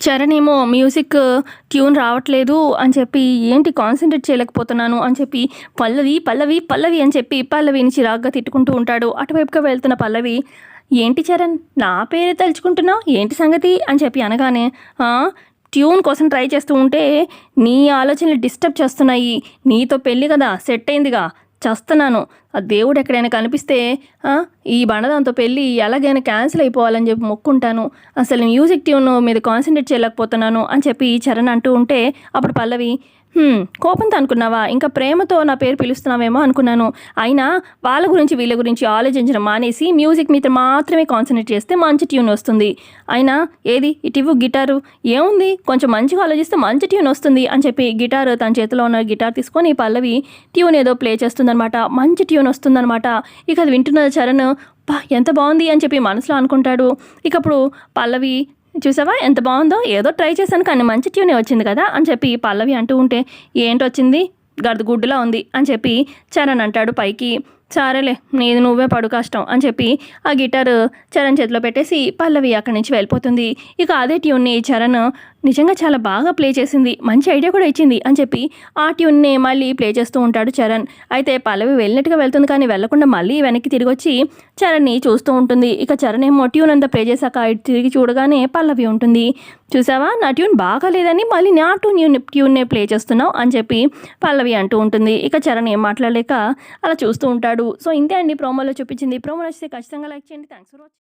చరణ్ ఏమో music tune రావట్లేదు అని చెప్పి ఏంటి కాన్సన్ట్రేట్ చేయలేకపోతున్నాను అని చెప్పి పల్లవి పల్లవి పల్లవి అని చెప్పి పల్లవిని చిరాగ్గా తిట్టుకుంటూ ఉంటాడు. అటువైపుగా వెళ్తున్న పల్లవి ఏంటి చరణ్ నా పేరే తలుచుకుంటున్నావు? ఏంటి సంగతి? అని చెప్పి అనగానే ట్యూన్ కోసం ట్రై చేస్తూ ఉంటే నీ ఆలోచనలు డిస్టర్బ్ చేస్తున్నాయి. నీతో పెళ్ళి కదా సెట్ అయిందిగా. చస్తున్నాను. ఆ దేవుడు ఎక్కడైనా కనిపిస్తే ఈ బండదాంతో పెళ్ళి ఎలాగైనా క్యాన్సిల్ అయిపోవాలని చెప్పి మొక్కుంటాను. అసలు మ్యూజిక్ ట్యూన్ మీద కాన్సన్ట్రేట్ చేయలేకపోతున్నాను అని చెప్పి చరణ్ అంటూ ఉంటే అప్పుడు పల్లవి కోపంతో అనుకున్నావా? ఇంకా ప్రేమతో నా పేరు పిలుస్తున్నావేమో అనుకున్నాను. అయినా వాళ్ళ గురించి వీళ్ళ గురించి ఆలోచించడం మానేసి మ్యూజిక్ మీద మాత్రమే కాన్సన్ట్రేట్ చేస్తే మంచి ట్యూన్ వస్తుంది. అయినా ఏది? ఇటివ్వు గిటారు. ఏముంది? కొంచెం మంచిగా ఆలోచిస్తే మంచి ట్యూన్ వస్తుంది అని చెప్పి గిటార్ తన చేతిలో ఉన్న గిటార్ తీసుకొని పల్లవి ట్యూన్ ఏదో ప్లే చేస్తుందనమాట మంచి ట్యూన్ వస్తుందనమాట ఇక అది వింటున్న చరణ్ ఎంత బాగుంది అని చెప్పి మనసులో అనుకుంటాడు. ఇకప్పుడు పల్లవి చూసావా? ఎంత బాగుందో? ఏదో ట్రై చేశాను కానీ మంచి ట్యూనే వచ్చింది కదా అని చెప్పి పల్లవి అంటూ ఉంటే ఏంటి వచ్చింది గుడ్డులా ఉంది అని చెప్పి చరణ్ అంటాడు పైకి. సరేలే నీది నువ్వే పడు కష్టం అని చెప్పి ఆ గిటార్ చరణ్ చేతిలో పెట్టేసి పల్లవి అక్కడి నుంచి వెళ్ళిపోతుంది. ఇక అదే ట్యూన్ని చరణ్ నిజంగా చాలా బాగా ప్లే చేసింది మంచి ఐడియా కూడా ఇచ్చింది అని చెప్పి ఆ ట్యూన్ని మళ్ళీ ప్లే చేస్తూ ఉంటాడు చరణ్. అయితే పల్లవి వెళ్ళినట్టుగా వెళ్తుంది కానీ వెళ్ళకుండా మళ్ళీ వెనక్కి తిరిగి వచ్చి చరణ్ని చూస్తూ ఉంటుంది. ఇక చరణ్ ఏమో ట్యూన్ అంతా ప్లే చేశాక తిరిగి చూడగానే పల్లవి ఉంటుంది. చూసావా? నా ట్యూన్ బాగా లేదని మళ్ళీ నా ట్యూన్ ట్యూన్నే ప్లే చేస్తున్నావు అని చెప్పి పల్లవి అంటూ ఉంటుంది. ఇక చరణ్ ఏం మాట్లాడలేక అలా చూస్తూ ఉంటాడు. సో ఇంతే అండి ప్రోమోలో చూపించింది. ప్రోమో నచ్చితే ఖచ్చితంగా లైక్ చేయండి. Thanks for watching.